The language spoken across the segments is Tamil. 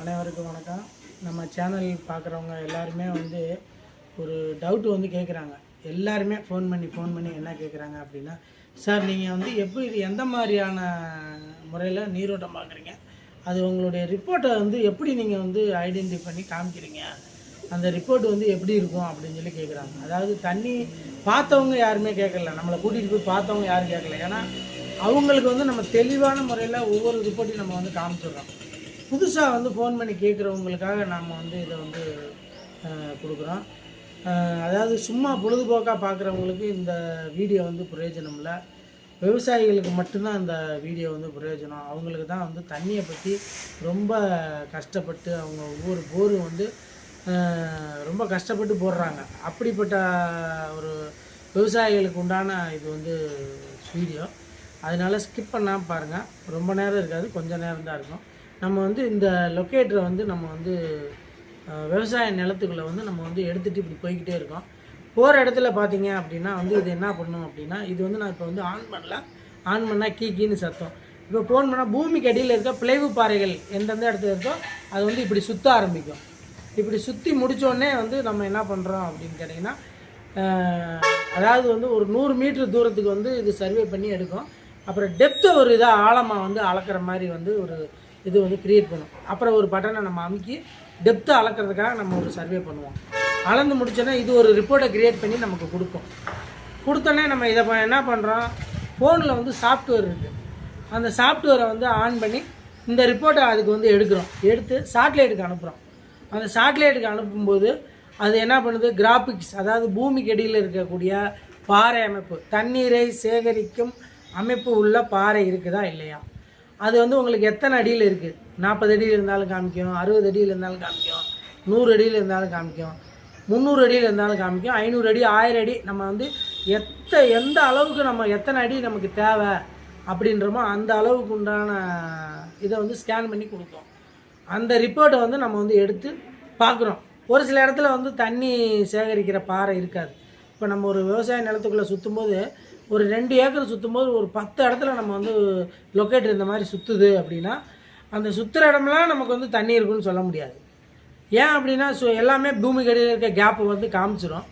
அனைவருக்கும் வணக்கம். நம்ம சேனல் பார்க்குறவங்க எல்லாருமே வந்து ஒரு டவுட் வந்து கேட்குறாங்க எல்லாருமே ஃபோன் பண்ணி ஃபோன் பண்ணி என்ன கேட்குறாங்க அப்படின்னா சார் நீங்கள் வந்து எப்படி இது எந்த மாதிரியான முறையில் நீரோட்டம் பார்க்குறீங்க? அது உங்களுடைய ரிப்போர்ட்டை வந்து எப்படி நீங்கள் வந்து ஐடென்டிஃபை பண்ணி காமிக்கிறீங்க? அந்த ரிப்போர்ட் வந்து எப்படி இருக்கும்? அப்படின்னு சொல்லி கேட்குறாங்க அதாவது தண்ணி பார்த்தவங்க யாருமே கேட்கல நம்மளை கூட்டிகிட்டு போய் பார்த்தவங்க யாரும் கேட்கல ஏன்னா அவங்களுக்கு வந்து நம்ம தெளிவான முறையில் ஒவ்வொரு ரிப்போர்ட்டையும் நம்ம வந்து காமிச்சிடுறோம். புதுசாக வந்து ஃபோன் பண்ணி கேட்குறவங்களுக்காக நாம் வந்து இதை வந்து கொடுக்குறோம். அதாவது சும்மா பொழுதுபோக்காக பார்க்குறவங்களுக்கு இந்த வீடியோ வந்து பிரயோஜனம் இல்லை. விவசாயிகளுக்கு மட்டும்தான் இந்த வீடியோ வந்து பிரயோஜனம். அவங்களுக்கு தான் வந்து தண்ணியை பற்றி ரொம்ப கஷ்டப்பட்டு அவங்க ஒவ்வொரு போரும் வந்து ரொம்ப கஷ்டப்பட்டு போடுறாங்க. அப்படிப்பட்ட ஒரு விவசாயிகளுக்கு உண்டான இது வந்து வீடியோ. அதனால ஸ்கிப் பண்ணாமல் பாருங்கள் ரொம்ப நேரம் இருக்காது. கொஞ்சம் நேரம் தான் இருக்கும். நம்ம வந்து இந்த லொக்கேட்டரை வந்து நம்ம வந்து விவசாய நிலத்துக்குள்ளே வந்து நம்ம வந்து எடுத்துகிட்டு இப்படி போய்கிட்டே இருக்கோம். போகிற இடத்துல பார்த்தீங்க அப்படின்னா வந்து இது என்ன பண்ணும் அப்படின்னா இது வந்து நான் இப்போ வந்து ஆன் பண்ணல. ஆன் பண்ணால் கீ கீன்னு சத்தம். இப்போ ஃபோன் பண்ணால் பூமிக்கு அடியில் இருக்க பிளவு பாறைகள் எந்தெந்த இடத்துல இருக்கோ அது வந்து இப்படி சுற்ற ஆரம்பிக்கும். இப்படி சுற்றி முடித்தோடனே வந்து நம்ம என்ன பண்ணுறோம் அப்படின்னு கேட்டிங்கன்னா அதாவது வந்து ஒரு நூறு மீட்ரு தூரத்துக்கு வந்து இது சர்வே பண்ணி எடுக்கும். அப்புறம் டெப்த்தை ஒரு இதாக ஆழமாக வந்து அளக்கிற மாதிரி வந்து ஒரு இது வந்து கிரியேட் பண்ணும். அப்புறம் ஒரு பட்டனை நம்ம அமுக்கி டெப்த்தை அளக்கிறதுக்காக நம்ம ஒரு சர்வே பண்ணுவோம். அளந்து முடிச்சோன்னா இது ஒரு ரிப்போர்ட்டை க்ரியேட் பண்ணி நமக்கு கொடுக்கும். கொடுத்தோன்னே நம்ம இதை என்ன பண்ணுறோம் ஃபோனில் வந்து சாஃப்ட்வேர் இருக்குது அந்த சாஃப்ட்வேரை வந்து ஆன் பண்ணி இந்த ரிப்போர்ட்டை அதுக்கு வந்து எடுக்கிறோம். எடுத்து சேட்டலைட்டுக்கு அனுப்புகிறோம் அந்த சேட்டலைட்டுக்கு அனுப்பும்போது அது என்ன பண்ணுது? கிராபிக்ஸ் அதாவது பூமிக்கு அடியில் இருக்கக்கூடிய பாறை அமைப்பு தண்ணீரை சேகரிக்கும் அமைப்பு உள்ள பாறை இருக்குதா இல்லையா? அது வந்து உங்களுக்கு எத்தனை அடியில் இருக்குது நாற்பது அடியில் இருந்தாலும் காமிக்கும் அறுபது அடியில் இருந்தாலும் காமிக்கும் நூறு அடியில் இருந்தாலும் காமிக்கும் முந்நூறு அடியில் இருந்தாலும் காமிக்கும் ஐநூறு அடி ஆயிரம் அடி நம்ம வந்து எத்த எந்த அளவுக்கு நம்ம எத்தனை அடி நமக்கு தேவை அப்படின்றமோ அந்த அளவுக்கு உண்டான இதை வந்து ஸ்கேன் பண்ணி கொடுக்கும். அந்த ரிப்போர்ட்டை வந்து நம்ம வந்து எடுத்து பார்க்குறோம். ஒரு சில இடத்துல வந்து தண்ணி சேகரிக்கிற பாறை இருக்காது. இப்போ நம்ம ஒரு விவசாய நிலத்துக்குள்ளே சுற்றும்போது ஒரு ரெண்டு ஏக்கர் சுற்றும்போது ஒரு பத்து இடத்துல நம்ம வந்து லொக்கேட் இந்த மாதிரி சுற்றுது அப்படின்னா அந்த சுற்றுற இடம்லாம் நமக்கு வந்து தண்ணி இருக்குன்னு சொல்ல முடியாது. ஏன் அப்படின்னா ஸோ எல்லாமே பூமிக்கு அடியில் இருக்க கேப்பை வந்து காமிச்சிடும்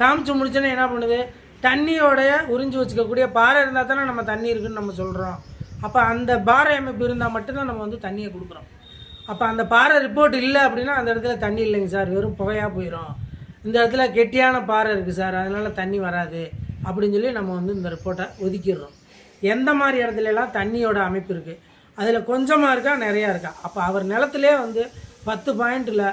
காமிச்சு முடிச்சோன்னே என்ன பண்ணுது? தண்ணியோடைய உறிஞ்சி வச்சுக்கக்கூடிய பாறை இருந்தால் தானே நம்ம தண்ணி இருக்குன்னு நம்ம சொல்கிறோம் அப்போ அந்த பாறை அமைப்பு இருந்தால் மட்டும்தான் நம்ம வந்து தண்ணியை கொடுக்குறோம். அப்போ அந்த பாறை ரிப்போர்ட் இல்லை அப்படின்னா அந்த இடத்துல தண்ணி இல்லைங்க சார். வெறும் புகையாக போயிடும் இந்த இடத்துல கெட்டியான பாறை இருக்குது சார். அதனால் தண்ணி வராது. அப்படின்னு சொல்லி நம்ம வந்து இந்த ரிப்போர்ட்டை ஒதுக்கிடுறோம். எந்த மாதிரி இடத்துலலாம் தண்ணியோட அமைப்பு இருக்குது அதில் கொஞ்சமாக இருக்கா நிறையா இருக்கா? அப்போ அவர் நிலத்துலேயே வந்து பத்து பாயிண்டில்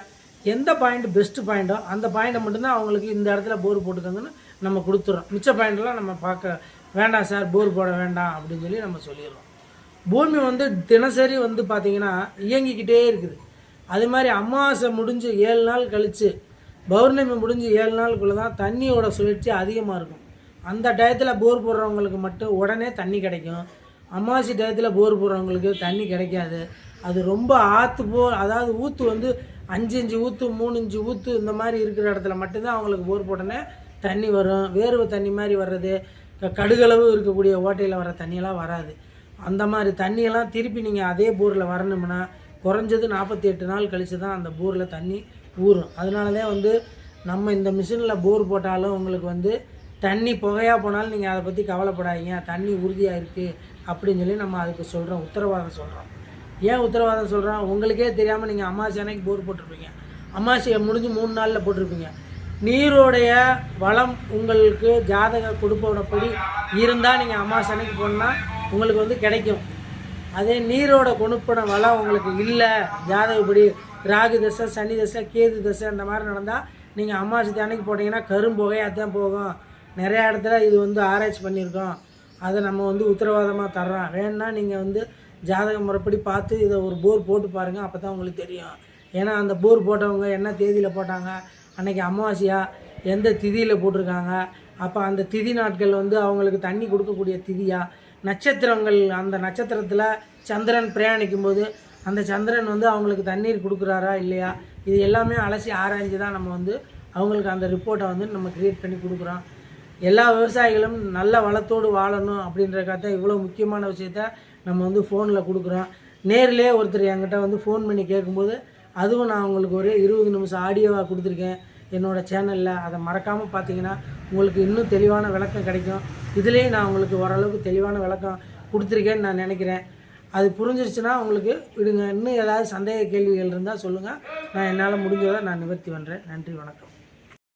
எந்த பாயிண்ட் பெஸ்ட்டு பாயிண்ட்டோ அந்த பாயிண்ட்டை மட்டும்தான் அவங்களுக்கு இந்த இடத்துல போர் போட்டுக்கோங்கன்னு நம்ம கொடுத்துட்றோம். மிச்ச பாயிண்ட்லாம் நம்ம பார்க்க வேண்டாம் சார் போர் போட வேண்டாம் அப்படின்னு சொல்லி நம்ம சொல்லிடுறோம். பூமி வந்து தினசரி வந்து பார்த்திங்கன்னா இயங்கிக்கிட்டே இருக்குது. அது மாதிரி அமாவாசை முடிஞ்சு ஏழு நாள் கழித்து பௌர்ணமி முடிஞ்சு ஏழு நாளுக்குள்ளே தான் தண்ணியோட சுழற்சி அதிகமாக இருக்கும். அந்த டயத்தில் போர் போடுறவங்களுக்கு மட்டும் உடனே தண்ணி கிடைக்கும். அமாவாசை டயத்தில் போர் போடுறவங்களுக்கு தண்ணி கிடைக்காது. அது ரொம்ப ஆற்று போ அதாவது ஊற்று வந்து அஞ்சு இஞ்சு ஊற்று மூணு இஞ்சு ஊற்று இந்த மாதிரி இருக்கிற இடத்துல மட்டும்தான் அவங்களுக்கு போர் போட்டோன்னே தண்ணி வரும். வேர்வை தண்ணி மாதிரி வர்றது க- கடுகளவு இருக்கக்கூடிய ஓட்டையில் வர தண்ணியெல்லாம் வராது. அந்த மாதிரி தண்ணியெல்லாம் திருப்பி நீங்கள் அதே போரில் வரணும்னா குறைஞ்சது நாற்பத்தி எட்டு நாள் கழித்து தான் அந்த போரில் தண்ணி ஊறும். அதனால தான் வந்து நம்ம இந்த மிஷினில் போர் போட்டாலும் உங்களுக்கு வந்து தண்ணி புகையாக போனாலும் நீங்கள் அதை பற்றி கவலைப்படாதீங்க. தண்ணி உறுதியாக இருக்குது அப்படின்னு சொல்லி நம்ம அதுக்கு சொல்கிறோம் உத்தரவாதம் சொல்கிறோம் ஏன் உத்தரவாதம் சொல்கிறோம் உங்களுக்கே தெரியாமல் நீங்கள் அமாவாசை அன்னைக்கு போர் போட்டிருப்பீங்க. அமாவாசையை முடிஞ்சு மூணு நாளில் போட்டிருப்பீங்க. நீரோடைய வளம் உங்களுக்கு ஜாதக கொடுப்போடப்படி இருந்தால் நீங்கள் அமாவாசை அன்னைக்கு போனால் உங்களுக்கு வந்து கிடைக்கும். அதே நீரோட கொடுப்பன வளம் உங்களுக்கு இல்லை ஜாதகப்படி ராகு தசை சனி தசை கேது தசை அந்த மாதிரி நடந்தால் நீங்கள் அமாவாசை அன்னைக்கு போட்டிங்கன்னா கரும்புகையாக தான் போகும். நிறையா இடத்துல இது வந்து ஆராய்ச்சி பண்ணியிருக்கோம். அதை நம்ம வந்து உத்தரவாதமாக தர்றோம். வேணுன்னா நீங்கள் வந்து ஜாதக முறைப்படி பார்த்து இதை ஒரு போர் போட்டு பாருங்கள் அப்போ தான் உங்களுக்கு தெரியும். ஏன்னா அந்த போர் போட்டவங்க என்ன தேதியில் போட்டாங்க? அன்னைக்கு அமாவாசையாக எந்த திதியில் போட்டிருக்காங்க? அப்போ அந்த திதி நாட்கள் வந்து அவங்களுக்கு தண்ணி கொடுக்கக்கூடிய திதியாக நட்சத்திரங்கள் அந்த நட்சத்திரத்தில் சந்திரன் பிரயாணிக்கும் போது அந்த சந்திரன் வந்து அவங்களுக்கு தண்ணீர் கொடுக்குறாரா இல்லையா? இது எல்லாமே அலசி ஆராய்ஞ்சு தான் நம்ம வந்து அவங்களுக்கு அந்த ரிப்போர்ட்டை வந்து நம்ம க்ரியேட் பண்ணி கொடுக்குறோம். எல்லா விவசாயிகளும் நல்ல வளத்தோடு வாழணும் அப்படின்றக்காக தான் இவ்வளோ முக்கியமான விஷயத்த நம்ம வந்து ஃபோனில் கொடுக்குறோம். நேரிலே ஒருத்தர் என்கிட்ட வந்து ஃபோன் பண்ணி கேட்கும்போது அதுவும் நான் உங்களுக்கு ஒரு இருபது நிமிஷம் ஆடியோவாக கொடுத்துருக்கேன். என்னோடய சேனலில் அதை மறக்காமல் பார்த்தீங்கன்னா உங்களுக்கு இன்னும் தெளிவான விளக்கம் கிடைக்கும். இதுலேயும் நான் உங்களுக்கு ஓரளவுக்கு தெளிவான விளக்கம் கொடுத்துருக்கேன்னு நான் நினைக்கிறேன். அது புரிஞ்சிருச்சுன்னா உங்களுக்கு விடுங்க. இன்னும் ஏதாவது சந்தேக கேள்விகள் இருந்தால் சொல்லுங்கள் நான் என்னால் முடிஞ்சதை நான் நிவர்த்தி பண்ணுறேன் நன்றி வணக்கம்.